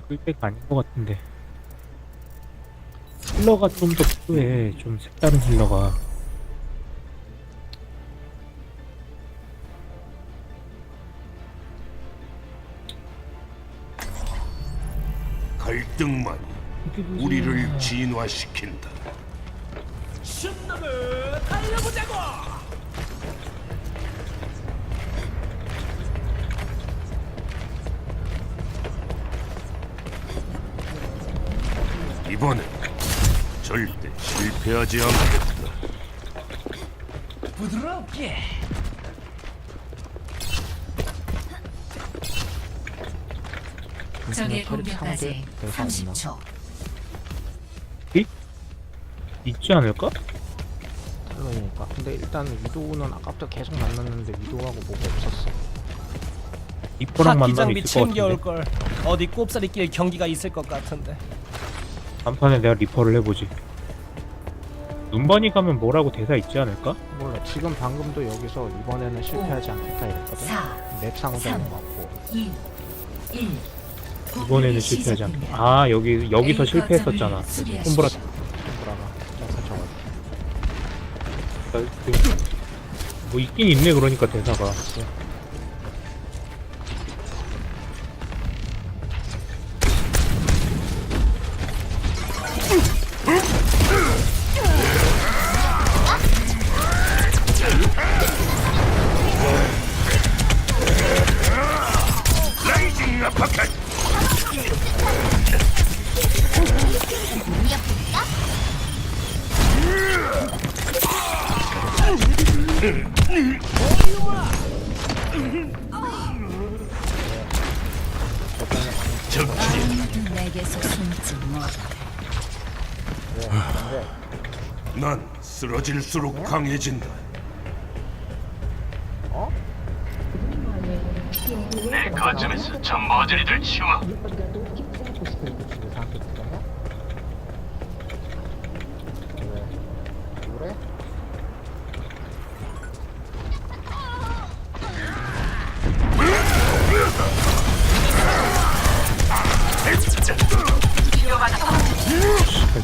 끌 때가 아닌 것 같은데 힐러가 좀 더 필요해 좀 색다른 힐러가 갈등만이 우리를 진화시킨다. 신놈을 달려보자고! 이번엔 절대 실패하지 않겠다. 부드럽게! 적의 공격까지 상대 대사 있나? 30초. 있지 않을까? 그러니까 근데 일단 위도우는 아까부터 계속 만났는데 위도우하고 뭐가 없었어 파티 만나면 장비 있을 것 챙겨올 같은데 걸. 어디 꼽사리길 경기가 있을 것 같은데. 단판에 내가 리퍼를 해보지. 눈반이 가면 뭐라고 대사 있지 않을까? 몰라. 지금 방금도 여기서 이번에는 실패하지 않겠다 이랬거든. 4, 맵 상호작인 것 같고. 2, 1. 이번에는 실패하지 않겠다. 아 여기 여기서 실패했었잖아. 콤보라 손브라가 짝사쳐가지고 뭐 있긴 있네 그러니까 대사가 내게서 숨지 못해. 난 쓰러질수록 강해진다. 내 거점에서 저 머저리들 치워.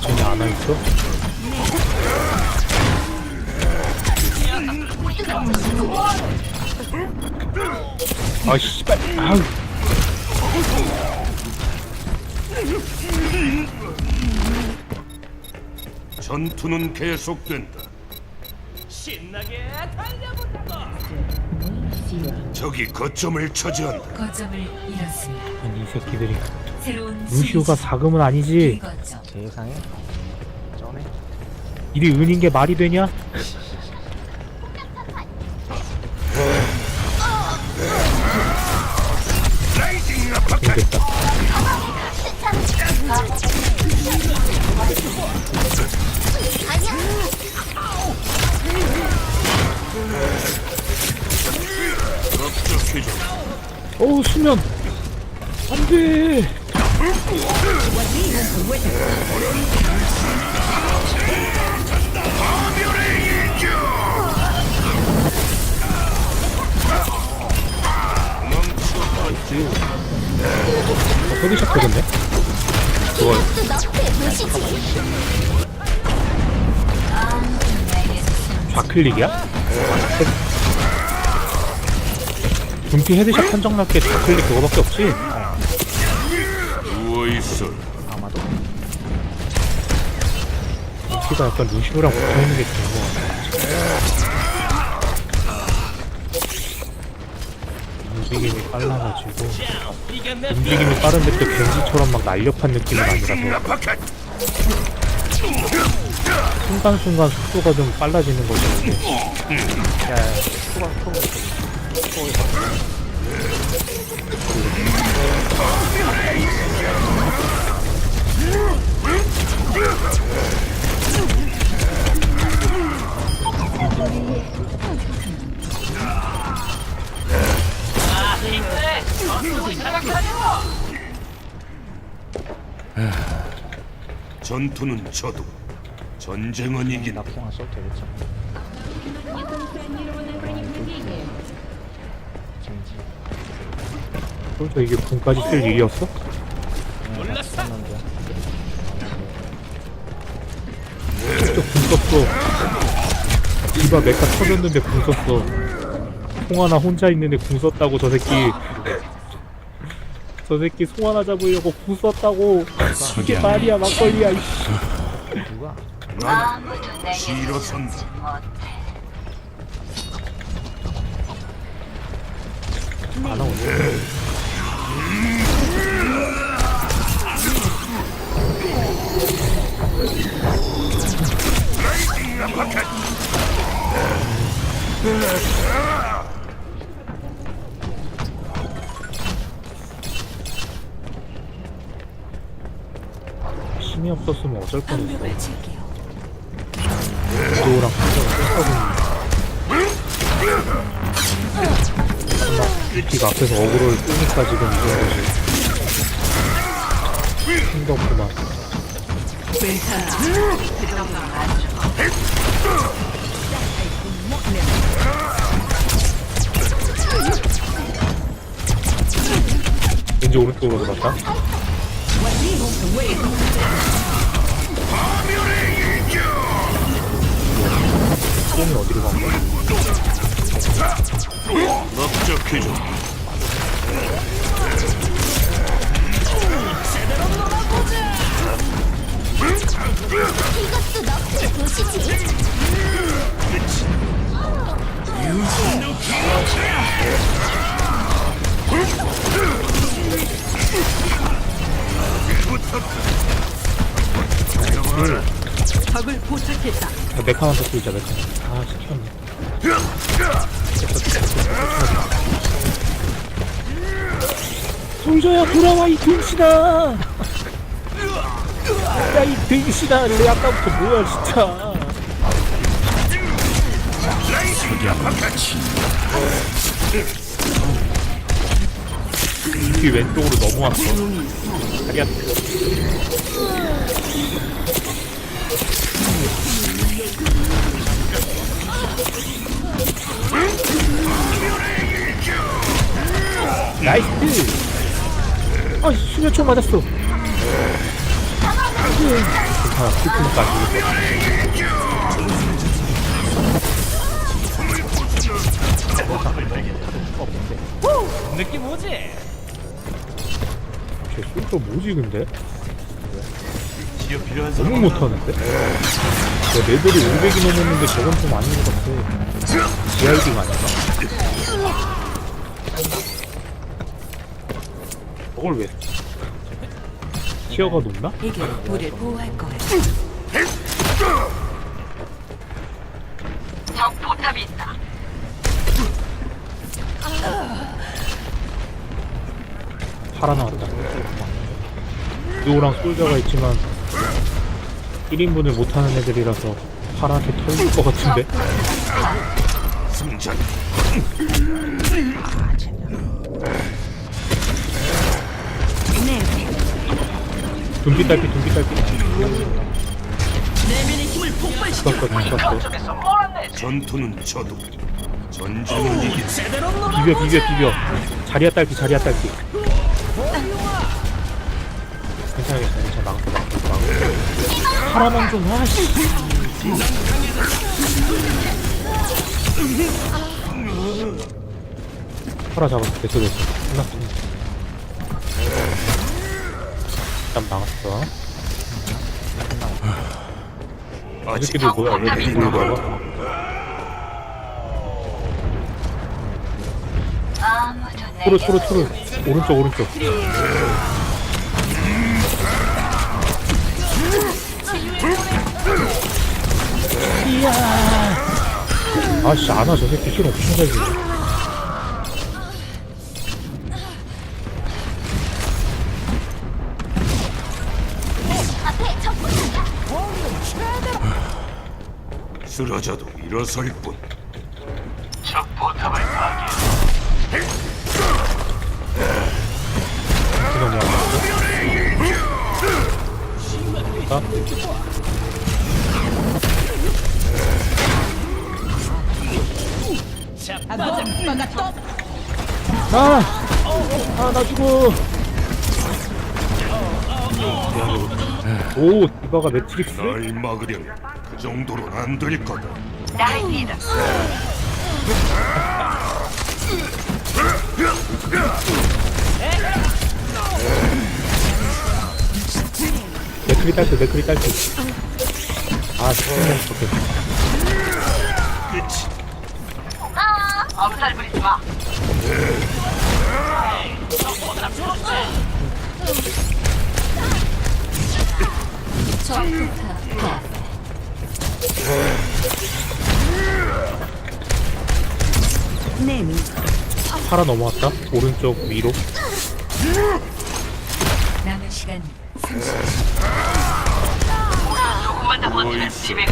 쟤네 안와 있어? 아 씨발 아우 전투는 계속된다. 신나게 달려보자고! 적이 거점을 차지한다. 거점을 잃었습니다. 아니 이 새끼들이 새로운 루시오가. 사금은 아니지 이거점. 세상에 전에 일이 은인 게 말이 되냐? 됐다. 어우 수면 안돼 어, 헤드샷 되겠네 그걸 좌클릭이야? 분피 헤드샷 판정 날게 좌클릭 그거밖에 없지? 있어. 아마도 분피가 약간 루시오랑 붙어있는 게 좋은 것 같아 움직임이 빨라가지고! 움직임이 빠른데 또 겐지처럼 막 날렵한 느낌은 아니라서! 순간순간 속도가 좀 빨라지는 거죠 이게 야야 초반 초반 전투는 저도 전쟁은 이긴다. 낙성을 써도 되겠죠 그래서 이게 분까지 쓸 일이었어? 했는데 진짜 궁 썼어. 이봐 메카 터졌는데 궁 썼어. 송하나 혼자 있는데 궁 썼다고 저 새끼. 저 새끼 송하나 잡으려고 궁 썼다고. 이게 말이야 막걸리야 이씨. 누가? 지로선 안 나오네 힘이 없었으면 어쩔 뻔했어. 방벽을 칠게요. 도우랑 이티가 앞에서 어그로를 끄니까 지금 이런 거지 힘도 없구만 왠지 오른쪽으로 돌았다. 뽕이 어디로 간 거야? 넓적해져 야, 메카만 더 쓰자 메카 아 시켰네. 솔저야 돌아와 이 등신아 야이 등신아 내 아까부터 뭐야 진짜 뒤 왼쪽으로 넘어왔어. 자리야. 나이스. 아 수면총 맞았어. 괜찮아. 피프니까 느낌 오지? 쟤 솔저 뭐지 근데? 지어 필요한 너무 못하는데? 야, 레벨이 500이 넘었는데 저건 좀 아닌 것 같아 GRD가 아닌가? 저걸 왜 티어가 높나? 이게 우리를 보호할 거예 팔아 나왔다 누구랑 솔저가 있지만 1인분을 못하는 애들이라서 팔한테 털릴 것 같은데? 둠비 딸피 둠비 딸피 죽었어 죽었어 전투는 저도 전쟁은 이기. 비벼 비벼 비벼 자리야 딸피 자리야 딸피 괜찮겠어 괜찮아 막았어 막았어 막았어 하나만 좀 하씨 파라 잡았어. 됐어 됐어 끝났어 일단 막았어 이 아직 새끼들 뭐야? 왜 이렇게 가 토르 토르 토르 오른쪽 오른쪽 아씨 안와 저 새끼 힐 엄청 잘 주네 쓰러져도 일어설 뿐. 적 포탑을 파괴. 이거냐 아? 아! 아, 나 죽어! 오 디바가 매트릭스? 날 막으려면 그 정도로는 안 될 거다. 매트리 딸트 매트리 딸트 아 스피 드 좋겠다 내미 팔아 넘어왔다. 오른쪽 위로. 남은 시간 디바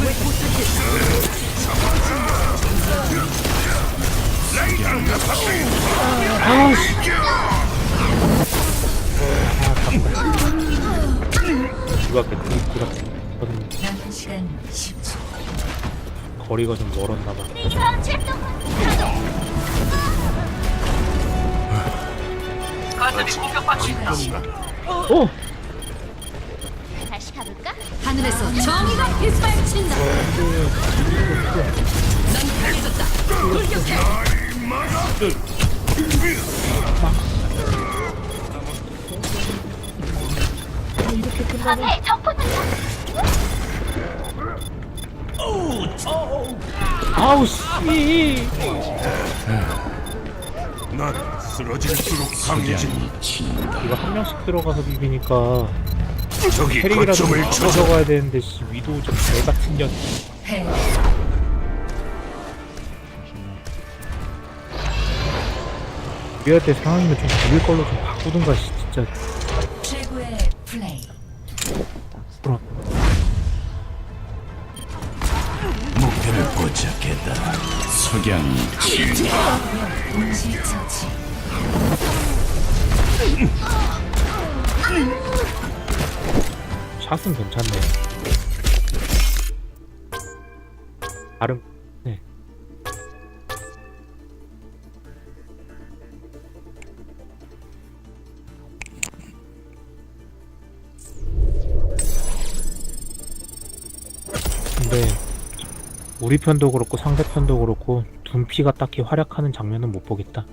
매트리 남은 시간 10초 거리가 좀 멀었나 봐 오! 다시 가볼까? 하늘에서 정의가 빗발친다 적포 아우 씨. 난 쓰러질수록 강해진 이거 한 명씩 들어가서 비비니까 캐릭이라도 거점을 좀 쳐서 가져가야 되는데 씨 위도우 좀 개 같은 년 때 상황이면 좀 죽일 걸로 좀 바꾸든가 씨 진짜. 최고의 플레이. 그럼. 목표를 포착했다. 석양이 동시 처치 샷은 괜찮네. 다른 우리 편도 그렇고 상대 편도 그렇고 둔피가 딱히 활약하는 장면은 못 보겠다